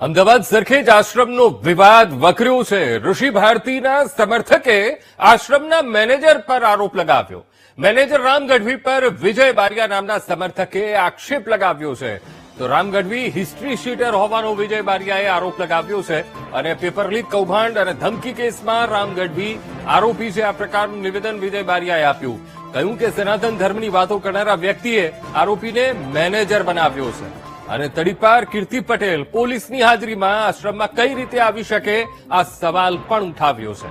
અમદાવાદ સરખેજ આશ્રમનો વિવાદ વકર્યો છે. ઋષિ ભારતીના સમર્થકે આશ્રમના મેનેજર પર આરોપ લગાવ્યો. મેનેજર રામ ગઢવી પર વિજય બારિયા નામના સમર્થકે આક્ષેપ લગાવ્યો છે. તો રામ ગઢવી હિસ્ટ્રી શીટર હોવાનો વિજય બારિયાએ આરોપ લગાવ્યો છે અને પેપર લીક કૌભાંડ અને ધમકી કેસમાં રામ ગઢવી આરોપી છે આ પ્રકારનું નિવેદન વિજય બારિયાએ આપ્યું. કહ્યું કે સનાતન ધર્મની વાતો કરનારા વ્યક્તિએ આરોપીને મેનેજર બનાવ્યો છે. અને તડીપાર કીર્તિ પટેલ પોલીસની હાજરીમાં આશ્રમમાં કઈ રીતે આવી શકે, આ સવાલ પણ ઉઠાવ્યો છે.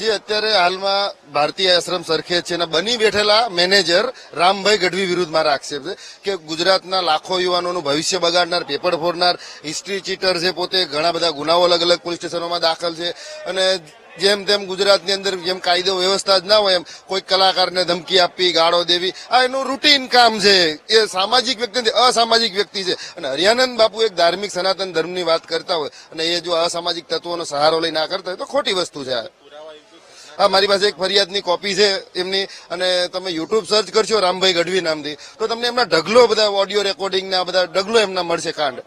જે અત્યારે હાલમાં ભારતીય આશ્રમ સરખેજ છે અને બની બેઠેલા મેનેજર રામભાઈ ગઢવી વિરુદ્ધ મારા આક્ષેપ છે કે ગુજરાતના લાખો યુવાનોનું ભવિષ્ય બગાડનાર, પેપર ફોડનાર હિસ્ટ્રી ચીટર છે પોતે ઘણા બધા ગુનાઓ અલગ અલગ પોલીસ સ્ટેશનોમાં દાખલ છે. અને જેમ તેમ ગુજરાતની અંદર જેમ કાયદો વ્યવસ્થા જ ના હોય એમ કોઈ કલાકારને ધમકી આપવી, ગાળો દેવી, આ એનું રૂટીન કામ છે. એ સામાજિક વ્યક્તિ નથી, અસામાજિક વ્યક્તિ છે. અને હરિયાનંદ બાપુ એક ધાર્મિક સનાતન ધર્મની વાત કરતા હોય અને એ જો અસામાજિક તત્વોનો સહારો લઈ ના કરતા હોય તો ખોટી વસ્તુ છે આ. હા, મારી પાસે એક ફરિયાદની કોપી છે એમની, અને તમે યુટ્યુબ સર્ચ કરશો રામભાઈ ગઢવી નામથી, તો તમને એમના ઢગલો બધા ઓડિયો રેકોર્ડિંગ ના બધા ઢગલો એમના મળશે કાંડ.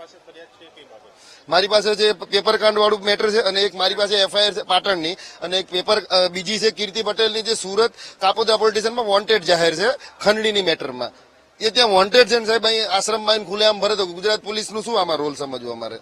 મારી પાસે જે પેપર કાંડ વાળું મેટર છે, અને એક મારી પાસે એફઆઈઆર છે પાટણની, અને એક પેપર બીજી છે કીર્તિ પટેલની જે સુરત કાપોદા પોલિટિશનમાં વોન્ટેડ જાહેર છે, ખંડણીની મેટરમાં એ ત્યાં વોન્ટેડ છે ને સાહેબ, અહીં આશ્રમમાં આવીને ખુલ્લેઆમ ભરે તો ગુજરાત પોલીસનું શું આમાં રોલ સમજવું અમારે?